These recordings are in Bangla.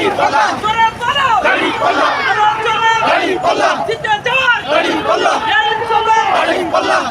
Hari Bala! Hari Bala! Hari Bala! Hari Bala!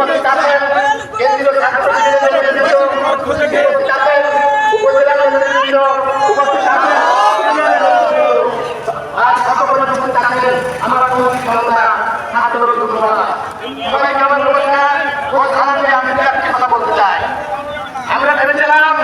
সম্পদের আমি বলতে চাই আমরা ভেবেছিলাম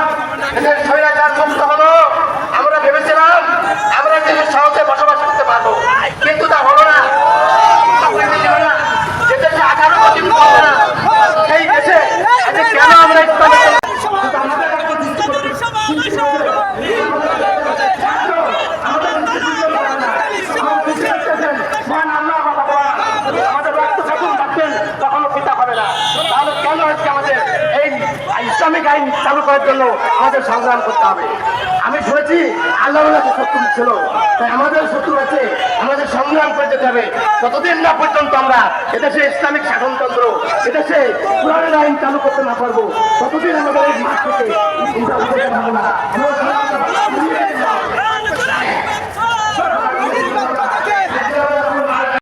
আইন চালু করার জন্য আমাদের সংগ্রাম করতে হবে। আমি শুনেছি আল্লাহ শত্রু ছিল। তাই আমাদের শত্রু আছে, আমাদের সংগ্রাম করে যেতে হবে। যতদিন না পর্যন্ত আমরা এদেশে ইসলামিক শাসনতন্ত্র, এদেশে পুরানের আইন চালু করতে না পারব